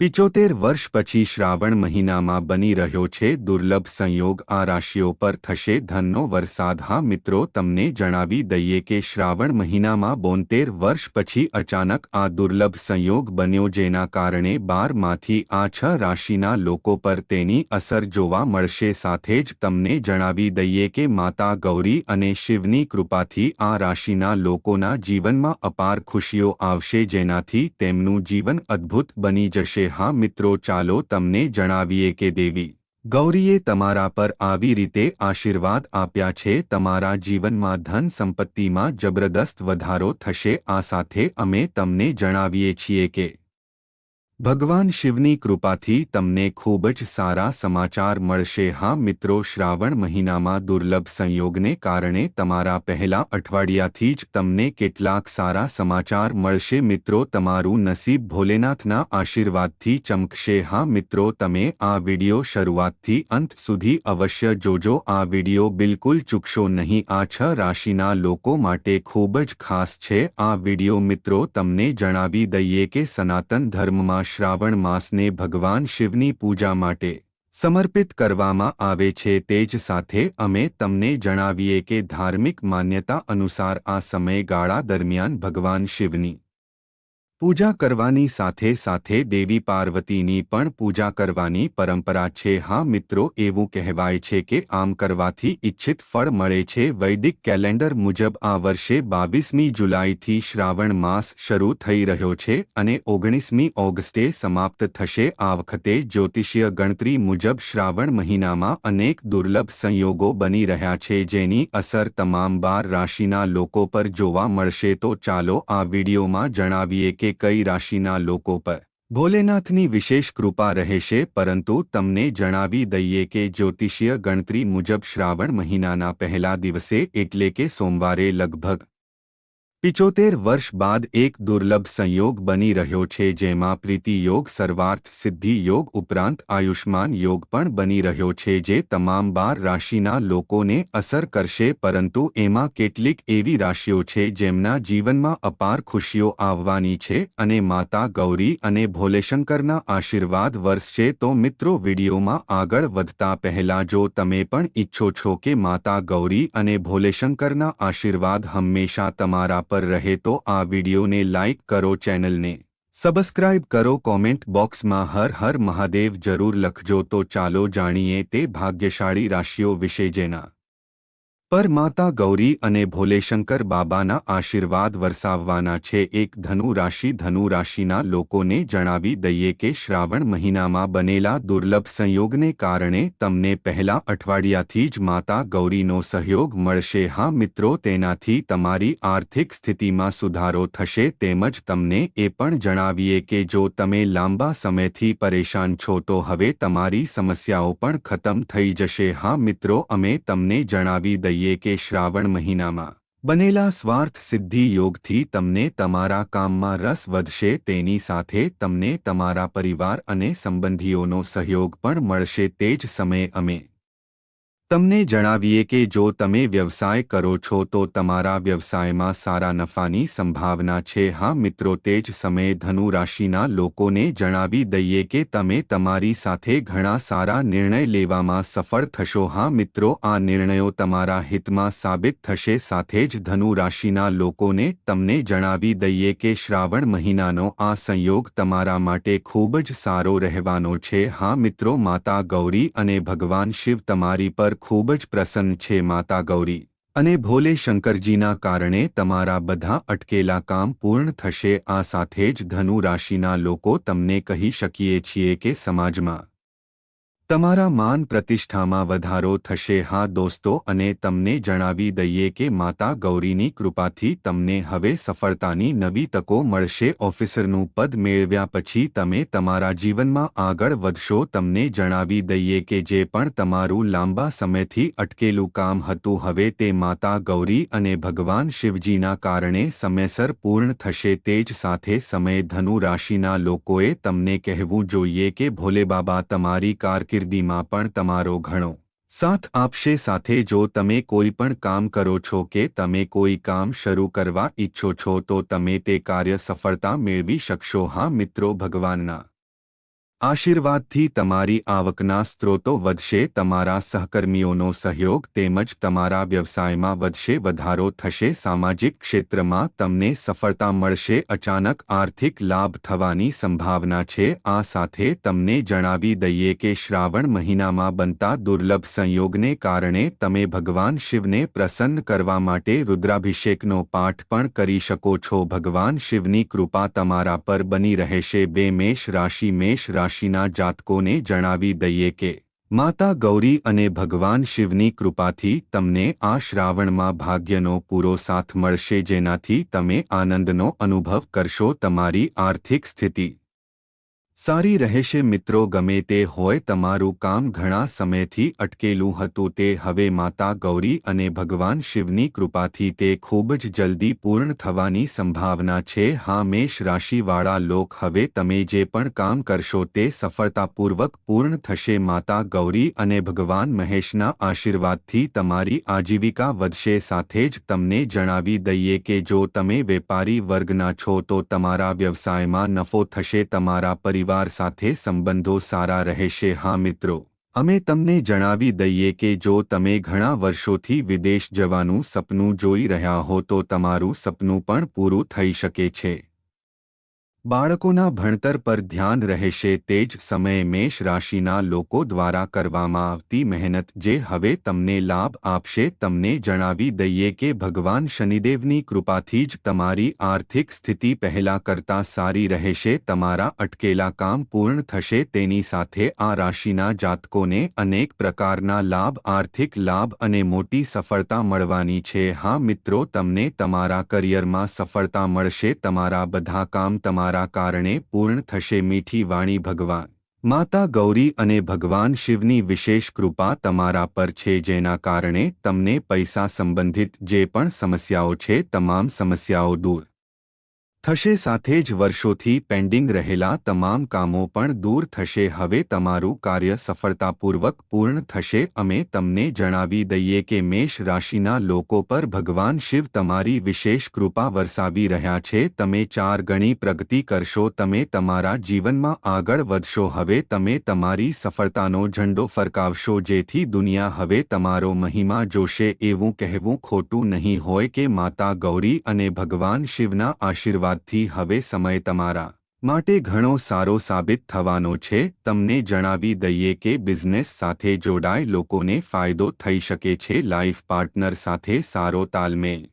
પિચોતેર વર્ષ પછી શ્રાવણ મહિનામાં બની રહ્યો છે દુર્લભ સંયોગ આ રાશિઓ પર થશે ધનનો વરસાદ. હા મિત્રો, તમને જણાવી દઈએ કે શ્રાવણ મહિનામાં બોતેર વર્ષ પછી અચાનક આ દુર્લભ સંયોગ બન્યો જેના કારણે બારમાંથી આ છ રાશિના લોકો પર તેની અસર જોવા મળશે. સાથે જ તમને જણાવી દઈએ કે માતા ગૌરી અને શિવની કૃપાથી આ રાશિના લોકોના જીવનમાં અપાર ખુશીઓ આવશે જેનાથી તેમનું જીવન અદ્ભુત બની જશે. હા મિત્રો, ચાલો તમને જણાવીએ કે દેવી ગૌરીએ તમારા પર આવી રીતે આશીર્વાદ આપ્યા છે. તમારા જીવનમાં ધન સંપત્તિમાં જબરદસ્ત વધારો થશે. આ સાથે અમે તમને જણાવીએ છીએ કે ભગવાન શિવની કૃપાથી તમને ખૂબ જ સારા સમાચાર મળશે. હા, મિત્રો, શ્રાવણ મહિનામાં દુર્લભ સંયોગને કારણે તમારા પહેલા અઠવાડિયાથી જ તમને કેટલાક સારા સમાચાર મળશે. મિત્રો, તમારું નસીબ ભોલેનાથના આશીર્વાદથી ચમકશે. હા, મિત્રો, તમે આ વિડિયો શરૂઆતથી અંત સુધી અવશ્ય જોજો. આ વિડિયો બિલકુલ ચૂકશો નહીં. આ છ રાશિના લોકો માટે ખૂબ જ ખાસ છે. આ વિડિયો મિત્રો તમને જણાવી દઈએ કે સનાતન ધર્મમાં શ્રાવણ માસને ભગવાન શિવની પૂજા માટે સમર્પિત કરવામાં આવે છે તે જ સાથે અમે તમને જણાવીએ કે ધાર્મિક માન્યતા અનુસાર આ સમયગાળા દરમિયાન ભગવાન શિવની પૂજા કરવાની સાથે સાથે દેવી પાર્વતીની પણ પૂજા કરવાની પરંપરા છે. હા, મિત્રો, એવું કહેવાય છે કે આમ કરવાથી ઇચ્છિત ફળ મળે છે. વૈદિક કેલેન્ડર મુજબ આ વર્ષે બાવીસમી જુલાઈથી શ્રાવણ માસ શરૂ થઈ રહ્યો છે અને ઓગણીસમી ઓગસ્ટે સમાપ્ત થશે. આ વખતે જ્યોતિષીય ગણતરી મુજબ શ્રાવણ મહિનામાં અનેક દુર્લભ સંયોગો બની રહ્યા છે, જેની અસર તમામ બાર રાશિના લોકો પર જોવા મળશે. તો ચાલો આ વિડીયોમાં જણાવીએ કે કઈ રાશિના લોકો પર? ભોલેનાથની વિશેષ કૃપા રહેશે, પરંતુ તમને જણાવી દઈએ કે જ્યોતિષીય ગણતરી મુજબ શ્રાવણ મહિનાના પહેલા દિવસે એટલે કે સોમવારે લગભગ પિચોતેર વર્ષ બાદ એક દુર્લભ સંયોગ બની રહ્યો છે જેમાં પ્રીતિ યોગ, સર્વાર્થ સિદ્ધિ યોગ ઉપરાંત આયુષ્માન યોગ પણ બની રહ્યો છે જે તમામ બાર રાશિના લોકોને અસર કરશે, પરંતુ એમાં કેટલીક એવી રાશિઓ છે જેમના જીવનમાં અપાર ખુશીઓ આવવાની છે અને માતા ગૌરી અને ભોલેશંકરના આશીર્વાદ વર્ષશે તો મિત્રો, વિડીયોમાં આગળ વધતા પહેલા જો તમે પણ ઈચ્છો છો કે માતા ગૌરી અને ભોલેશંકરના આશીર્વાદ હંમેશા તમારા પર રહે તો આ વિડીયોને લાઇક કરો ચેનલને. સબસ્ક્રાઇબ કરો કોમેન્ટ બોક્સમાં હર હર મહાદેવ જરૂર લખજો તો ચાલો જાણીએ તે ભાગ્યશાળી રાશિઓ વિશે જેના પર માતા ગૌરી અને ભોલેશંકર બાબાના આશીર્વાદ વરસાવવાના છે. એક ધનુ રાશિ ધનુ રાશિના લોકોને જણાવી દઈએ કે શ્રાવણ મહિનામાં બનેલા દુર્લભ સંયોગને કારણે તમને પહેલા અઠવાડિયાથી જ માતા ગૌરીનો સહયોગ મળશે. હા મિત્રો, તેનાથી તમારી આર્થિક સ્થિતિમાં સુધારો થશે તેમજ તમને એ પણ જણાવીએ કે જો તમે લાંબા સમયથી પરેશાન છો તો હવે તમારી સમસ્યાઓ પણ ખતમ થઈ જશે. હા મિત્રો, અમે તમને જણાવી દઈએ જોઈએ કે શ્રાવણ મહિનામાં બનેલા સ્વાર્થ સિદ્ધિ યોગથી તમને તમારા કામમાં રસ વધશે, તેની સાથે તમને તમારા પરિવાર અને સંબંધીઓનો સહયોગ પણ મળશે. તે જ સમયે અમે તમને જણાવીએ કે જો તમે વ્યવસાય કરો છો તો તમારા વ્યવસાયમાં સારા નફાની સંભાવના છે. હા, મિત્રો, તે જ સમયે ધનુ રાશિના લોકોને જણાવી દઈએ કે તમે તમારી સાથે ઘણા સારા નિર્ણય લેવામાં સફળ થશો. હા, મિત્રો, આ નિર્ણયો તમારા હિતમાં સાબિત થશે. સાથે જ ધનુ રાશિના લોકોને તમને જણાવી દઈએ કે શ્રાવણ મહિનાનો આ સંયોગ તમારા માટે ખૂબ જ સારો રહેવાનો છે. હા, મિત્રો, માતા ગૌરી અને ભગવાન શિવ તમારી પર ખૂબ જ પ્રસન્ન છે, માતા ગૌરી. અને ભોલે શંકરજીના કારણે તમારા બધા અટકેલા કામ પૂર્ણ થશે, આ સાથે જ ધનુ રાશિના લોકો તમને કહી શકીએ છીએ કે સમાજમાં તમારા માન પ્રતિષ્ઠામાં વધારો થશે, હા દોસ્તો, અને તમને જણાવી દઈએ કે માતા ગૌરીની કૃપાથી તમને હવે સફળતાની નવી તકો મળશે. ઓફિસરનું પદ મેળવ્યા પછી તમે તમારા જીવનમાં આગળ વધશો. તમને જણાવી દઈએ કે જે પણ તમારું લાંબા સમયથી અટકેલું કામ હતું, હવે તે માતા ગૌરી અને ભગવાન શિવજીના કારણે સમયસર પૂર્ણ થશે. તે જ સાથે સમય ધનુ રાશિના લોકોએ તમને કહેવું જોઈએ કે ભોલેબાબા, તમારી કારકિર્દી કારકિર્દીમાં પણ તમારો ઘણો સાથ આપશે. સાથે જો તમે કોઈ પણ કામ કરો છો કે તમે કોઈ કામ શરૂ કરવા ઈચ્છો છો, તો તમે તે કાર્ય સફળતા મેળવી શકશો. હા મિત્રો, ભગવાનના આશીર્વાદથી તમારી આવકના સ્ત્રોતો વધશે, તમારા સહકર્મીઓનો સહયોગ તેમજ તમારા વ્યવસાયમાં વધશે, વધારો થશે, સામાજિક ક્ષેત્રમાં તમને સફળતા મળશે, અચાનક આર્થિક લાભ થવાની સંભાવના છે. આ સાથે તમને જણાવી દઈએ કે શ્રાવણ મહિનામાં બનતા દુર્લભ સંયોગને કારણે તમે ભગવાન શિવને પ્રસન્ન કરવા માટે રુદ્રાભિષેકનો પાઠ પણ કરી શકો છો. ભગવાન શિવની કૃપા તમારા પર બની રહેશે. બે મેષ રાશિ, મેષ રાશિના જાતકોને જણાવી દઈએ કે, માતા ગૌરી અને ભગવાન શિવની કૃપાથી તમને આ શ્રાવણમાં ભાગ્યનો પૂરો સાથ મળશે જેનાથી તમે આનંદનો અનુભવ કરશો તમારી આર્થિક સ્થિતિ. સારી રહેશે મિત્રો, ગમે તે હોય તમારું કામ ઘણા સમયથી અટકેલું હતું તે હવે માતા ગૌરી અને ભગવાન શિવની કૃપાથી તે ખૂબ જ જલ્દી પૂર્ણ થવાની સંભાવના છે. હા, મેષ રાશિવાળા લોક, હવે તમે જે પણ કામ કરશો તે સફળતાપૂર્વક પૂર્ણ થશે. માતા ગૌરી અને ભગવાન મહેશના આશીર્વાદથી તમારી આજીવિકા વધશે. સાથે જ તમને જણાવી દઈએ કે જો તમે વેપારી વર્ગના છો તો તમારા વ્યવસાયમાં નફો થશે, તમારા પરિવાર પરિવાર સાથે સંબંધો સારા રહેશે. હા મિત્રો, અમે તમને જણાવી દઈએ કે જો તમે ઘણા વર્ષોથી વિદેશ જવાનું સપનું જોઈ રહ્યા હો તો તમારું સપનું પણ પૂરું થઈ શકે છે. બાળકોના ભણતર પર ધ્યાન રહેશે તે જ સમયે મેષ રાશિના લોકો દ્વારા કરવામાં આવતી મહેનત જે હવે તમને લાભ આપશે તમને જણાવી દઈએ કે ભગવાન શનિદેવની કૃપાથી જ તમારી આર્થિક સ્થિતિ પહેલા કરતાં સારી રહેશે, તમારા અટકેલા કામ પૂર્ણ થશે, તેની સાથે આ રાશિના જાતકોને અનેક પ્રકારના લાભ, આર્થિક લાભ અને મોટી સફળતા મળવાની છે. હા મિત્રો, તમને તમારા કરિયરમાં સફળતા મળશે, તમારા બધા કામ તમારા તમારા કારણે પૂર્ણ થશે મીઠી વાણી ભગવાન. માતા ગૌરી અને ભગવાન શિવની વિશેષ કૃપા તમારા પર છે જેના કારણે તમને પૈસા સંબંધિત જે પણ સમસ્યાઓ છે, તમામ સમસ્યાઓ દૂર થશે સાથે જ વર્ષોથી પેન્ડિંગ રહેલા તમામ કામો પણ દૂર થશે. હવે તમારું કાર્ય સફળતાપૂર્વક પૂર્ણ થશે. અમે તમને જણાવી દઈએ કે મેષ રાશિના લોકો પર ભગવાન શિવ તમારી વિશેષ કૃપા વરસાવી રહ્યા છે. તમે ચાર ગણી પ્રગતિ કરશો. તમે તમારા જીવનમાં આગળ વધશો. હવે તમે તમારી સફળતાનો ઝંડો ફરકાવશો, જેથી દુનિયા હવે તમારો મહિમા જોશે. એવું કહેવું ખોટું નહીં હોય કે માતા ગૌરી અને ભગવાન શિવના આશીર્વાદ આશીર્વાદથી હવે સમય તમારા માટે ઘણો સારો સાબિત થવાનો છે. તમને જણાવી દઈએ કે બિઝનેસ સાથે જોડાય લોકોને ફાયદો થઈ શકે છે. લાઈફ પાર્ટનર સાથે સારો તાલમેલ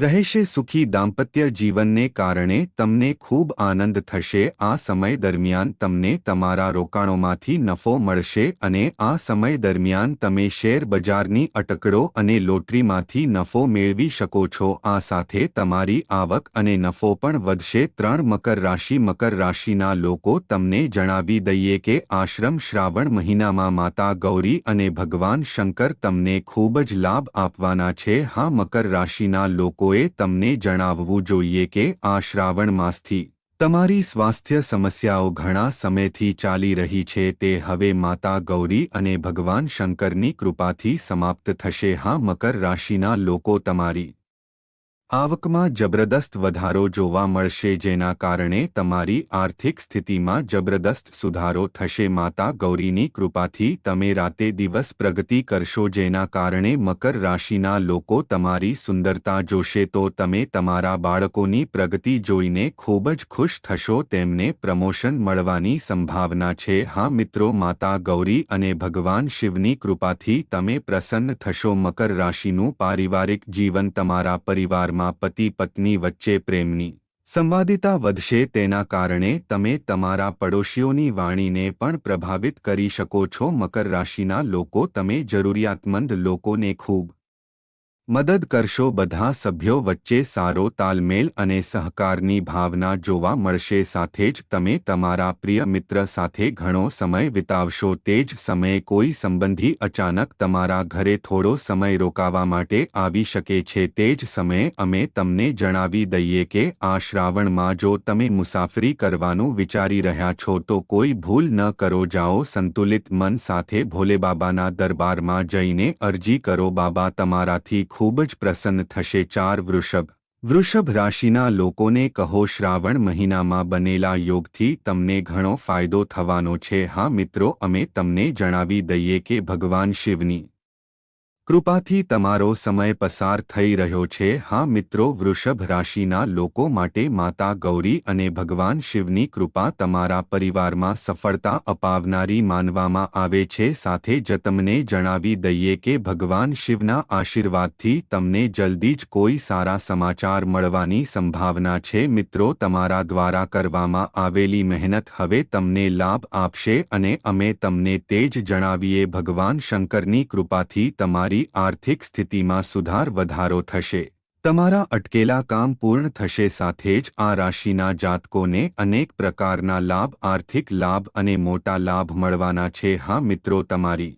રહેશે સુખી દાંપત્ય જીવનને કારણે તમને ખૂબ આનંદ થશે. આ સમય દરમિયાન તમને તમારા રોકાણોમાંથી નફો મળશે અને આ સમય દરમિયાન તમે શેર બજારની અટકળો અને લોટરીમાંથી નફો મેળવી શકો છો. આ સાથે તમારી આવક અને નફો પણ વધશે. ત્રણ મકર રાશિ મકર રાશિના લોકો તમને જણાવી દઈએ કે આશ્રમ શ્રાવણ મહિનામાં માતા ગૌરી અને ભગવાન શંકર તમને ખૂબ જ લાભ આપવાના છે. હા, મકર રાશિના લોકો લોકોએ તમને જણાવવું જોઈએ કે આ શ્રાવણ માસથી તમારી સ્વાસ્થ્ય સમસ્યાઓ ઘણા સમયથી ચાલી રહી છે તે હવે માતા ગૌરી અને ભગવાન શંકરની કૃપાથી સમાપ્ત થશે. હા, મકર રાશિના લોકો તમારી આવકમાં જબરદસ્ત વધારો જોવા મળશે જેના કારણે તમારી આર્થિક સ્થિતિમાં જબરદસ્ત સુધારો થશે. માતા ગૌરીની કૃપાથી તમે રાતે દિવસ પ્રગતિ કરશો જેના કારણે મકર રાશિના લોકો તમારી સુંદરતા જોશે. તો તમે તમારા બાળકોની પ્રગતિ જોઈને ખૂબ જ ખુશ થશો. તેમને પ્રમોશન મળવાની સંભાવના છે. હા મિત્રો, માતા ગૌરી અને ભગવાન શિવની કૃપાથી તમે પ્રસન્ન થશો. મકર રાશિનું પારિવારિક જીવન તમારા પરિવારમાં પરિવારમાં પતિ પત્ની વચ્ચે પ્રેમની સંવાદિતા વધશે તેના કારણે તમે તમારા પડોશીઓની વાણીને પણ પ્રભાવિત કરી શકો છો. મકર રાશિના લોકો, તમે જરૂરિયાતમંદ લોકોને ખૂબ મદદ કરશો બધા સભ્યો વચ્ચે સારો તાલમેલ અને સહકારની ભાવના જોવા મળશે. સાથે જ તમે તમારા પ્રિય મિત્ર સાથે ઘણો સમય વિતાવશો. તે જ સમયે કોઈ સંબંધી અચાનક તમારા ઘરે થોડો સમય રોકાવા માટે આવી શકે છે. તે જ સમયે અમે તમને જણાવી દઈએ કે આ શ્રાવણમાં જો તમે મુસાફરી કરવાનું વિચારી રહ્યા છો, તો કોઈ ભૂલ ન કરો. જાઓ, સંતુલિત મન સાથે ભોલેબાબાના દરબારમાં જઈને અરજી કરો. બાબા તમારાથી ખૂબ જ પ્રસન્ન થશે ચાર વૃષભ. વૃષભ રાશિના લોકોને કહો, શ્રાવણ મહિનામાં બનેલા યોગથી તમને ઘણો ફાયદો થવાનો છે. હા મિત્રો, અમે તમને જણાવી દઈએ કે ભગવાન શિવની કૃપાથી તમારો સમય પસાર થઈ રહ્યો છે. હા મિત્રો, વૃષભ રાશિના લોકો માટે માતા ગૌરી અને ભગવાન શિવની કૃપા તમારા પરિવારમાં સફળતા અપાવનારી માનવામાં આવે છે. સાથે જ તમને જણાવી દઈએ કે ભગવાન શિવના આશીર્વાદથી તમને જલ્દી જ કોઈ સારા સમાચાર મળવાની સંભાવના છે. મિત્રો, તમારા દ્વારા કરવામાં આવેલી મહેનત હવે તમને લાભ આપશે અને અમે તમને તે જ જણાવીએ. ભગવાન શંકરની કૃપાથી તમારી આર્થિક સ્થિતિમાં સુધાર વધારો થશે. તમારા અટકેલા કામ પૂર્ણ થશે સાથે જ આ રાશિના જાતકોને અનેક પ્રકારના લાભ, આર્થિક લાભ અને મોટા લાભ મળવાના છે. હા મિત્રો, તમારી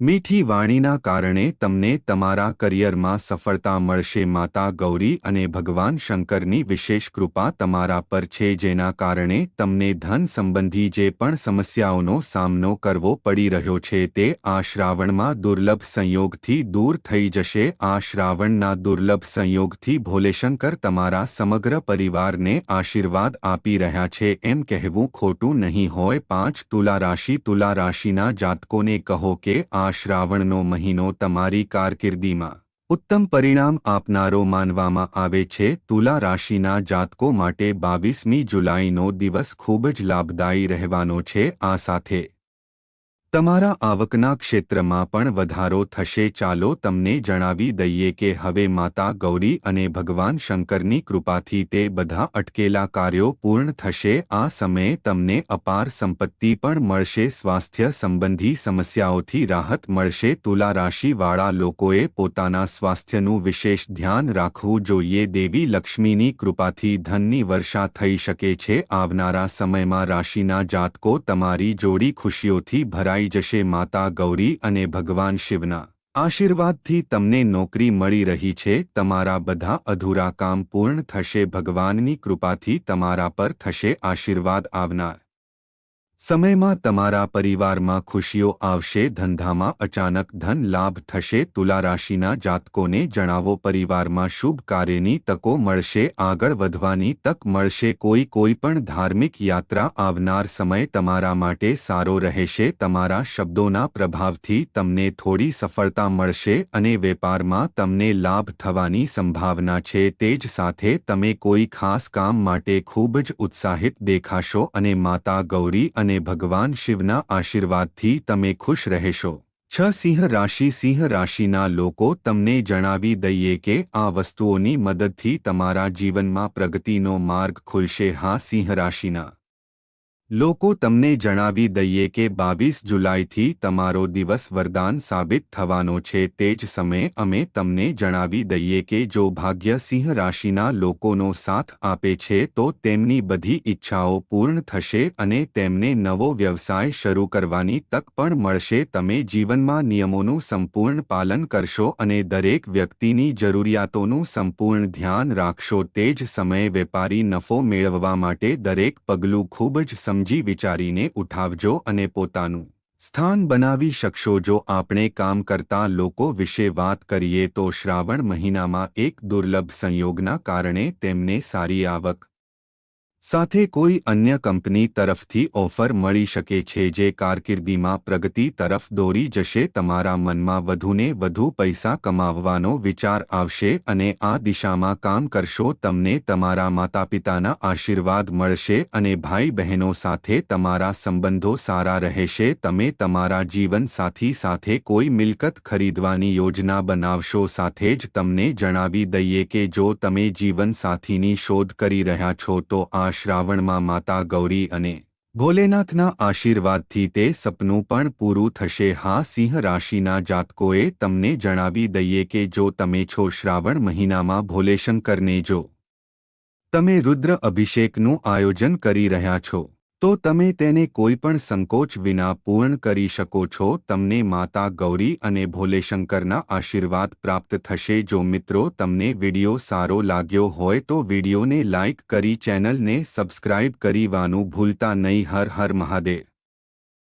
મીઠી વાણીના કારણે તમને તમારા કરિયરમાં સફળતા મળશે. માતા ગૌરી અને ભગવાન શંકરની વિશેષ કૃપા તમારા પર છે, જેના કારણે તમને ધન સંબંધી જે પણ સમસ્યાઓનો સામનો કરવો પડી રહ્યો છે, તે આ શ્રાવણમાં દુર્લભ સંયોગથી દૂર થઈ જશે. આ શ્રાવણના દુર્લભ સંયોગથી ભોલેશંકર તમારા સમગ્ર પરિવારને આશીર્વાદ આપી રહ્યા છે. એમ કહેવું ખોટું નહીં હોય. પાંચ તુલા રાશિ તુલા રાશિના જાતકોને કહો કે આ શ્રાવણનો મહિનો તમારી કારકિર્દીમાં. ઉત્તમ પરિણામ આપનારો માનવામાં આવે છે, તુલા રાશિના જાતકો માટે બાવીસમી જુલાઈનો દિવસ ખૂબ જ લાભદાયી રહેવાનો છે, આ સાથે તમારા આવકના ક્ષેત્રમાં પણ વધારો થશે ચાલો તમને જણાવી દઈએ કે હવે માતા ગૌરી અને ભગવાન શંકરની કૃપાથી તે બધા અટકેલા કાર્યો પૂર્ણ થશે. આ સમયે તમને અપાર સંપત્તિ પણ મળશે, સ્વાસ્થ્ય સંબંધી સમસ્યાઓથી રાહત મળશે. તુલા રાશિવાળા લોકોએ પોતાના સ્વાસ્થ્યનું વિશેષ ધ્યાન રાખવું જોઈએ. દેવી લક્ષ્મીની કૃપાથી ધનની વર્ષા થઈ શકે છે. આવનારા સમયમાં રાશિના જાતકો તમારી જોડી ખુશીઓથી ભરાઈ ભરાઈ જશે માતા ગૌરી અને ભગવાન શિવના. આશીર્વાદથી તમને નોકરી મળી રહી છે, તમારા બધા અધૂરા કામ પૂર્ણ થશે, ભગવાનની કૃપાથી તમારા પર થશે આશીર્વાદ આવનાર. સમયમાં તમારા પરિવારમાં ખુશીઓ આવશે, ધંધામાં અચાનક ધન લાભ થશે તુલા રાશિના જાતકોને જણાવો, પરિવારમાં શુભ કાર્યની તકો મળશે, આગળ વધવાની તક મળશે, કોઈ કોઈ પણ ધાર્મિક યાત્રા આવનાર સમય તમારા માટે સારો રહેશે, તમારા શબ્દોના પ્રભાવથી તમને થોડી સફળતા મળશે અને વેપારમાં તમને લાભ થવાની સંભાવના છે, તે જ સાથે તમે કોઈ ખાસ કામ માટે ખૂબ જ ઉત્સાહિત દેખાશો અને માતા ગૌરી અને અને ભગવાન શિવના આશીર્વાદથી તમે ખુશ રહેશો. છ સિંહ રાશિ સિંહ રાશિના લોકો તમને જણાવી દઈએ કે આ વસ્તુઓની મદદથી તમારા જીવનમાં પ્રગતિનો માર્ગ ખુલશે. હા, સિંહ રાશિના લોકો તમને જણાવી દઈએ કે બાવીસ જુલાઈથી તમારો દિવસ વરદાન સાબિત થવાનો છે તે જ સમયે અમે તમને જણાવી દઈએ કે જો ભાગ્ય સિંહ રાશિના લોકોનો સાથ આપે છે તો તેમની બધી ઈચ્છાઓ પૂર્ણ થશે અને તેમને નવો વ્યવસાય શરૂ કરવાની તક પણ મળશે. તમે જીવનમાં નિયમોનું સંપૂર્ણ પાલન કરશો અને દરેક વ્યક્તિની જરૂરિયાતોનું સંપૂર્ણ ધ્યાન રાખશો. તે જ સમયે વેપારી નફો મેળવવા માટે દરેક પગલું ખૂબ જ સમ સમજી વિચારીને ઉઠાવજો અને પોતાનું સ્થાન બનાવી શકશો. જો આપણે કામ કરતા લોકો વિશે વાત કરીએ તો શ્રાવણ મહિનામાં એક દુર્લભ સંયોગના કારણે તેમને સારી આવક સાથે કોઈ અન્ય કંપની તરફથી ઓફર મળી શકે છે જે કારકિર્દીમાં પ્રગતિ તરફ દોરી જશે, તમારા મનમાં વધુને વધુ પૈસા કમાવવાનો વિચાર આવશે અને આ દિશામાં કામ કરશો, તમને તમારા માતાપિતાના આશીર્વાદ મળશે અને ભાઈ બહેનો સાથે તમારા સંબંધો સારા રહેશે, તમે તમારા જીવનસાથી સાથે કોઈ મિલકત ખરીદવાની યોજના બનાવશો, સાથે જ તમને જણાવી દઈએ કે જો તમે જીવનસાથીની શોધ કરી રહ્યા છો, તો આ શ્રાવણમાં માતા ગૌરી અને ભોલેનાથના આશીર્વાદથી તે સપનું પણ પૂરું થશે. હા, સિંહ રાશિના જાતકોએ તમને જણાવી દઈએ કે જો તમે છો શ્રાવણ મહિનામાં ભોલેશંકરને જો તમે રુદ્ર અભિષેકનું આયોજન કરી રહ્યા છો તો તમે તેને કોઈ પણ સંકોચ વિના પૂર્ણ કરી શકો છો. તમને માતા ગૌરી અને ભોલેશંકરના આશીર્વાદ પ્રાપ્ત થશે. જો મિત્રો તમને વિડિયો સારો લાગ્યો હોય તો વિડીયોને લાઇક કરી ચેનલને સબસ્ક્રાઇબ કરીવાનું ભૂલતા નહીં. હર હર મહાદેવ.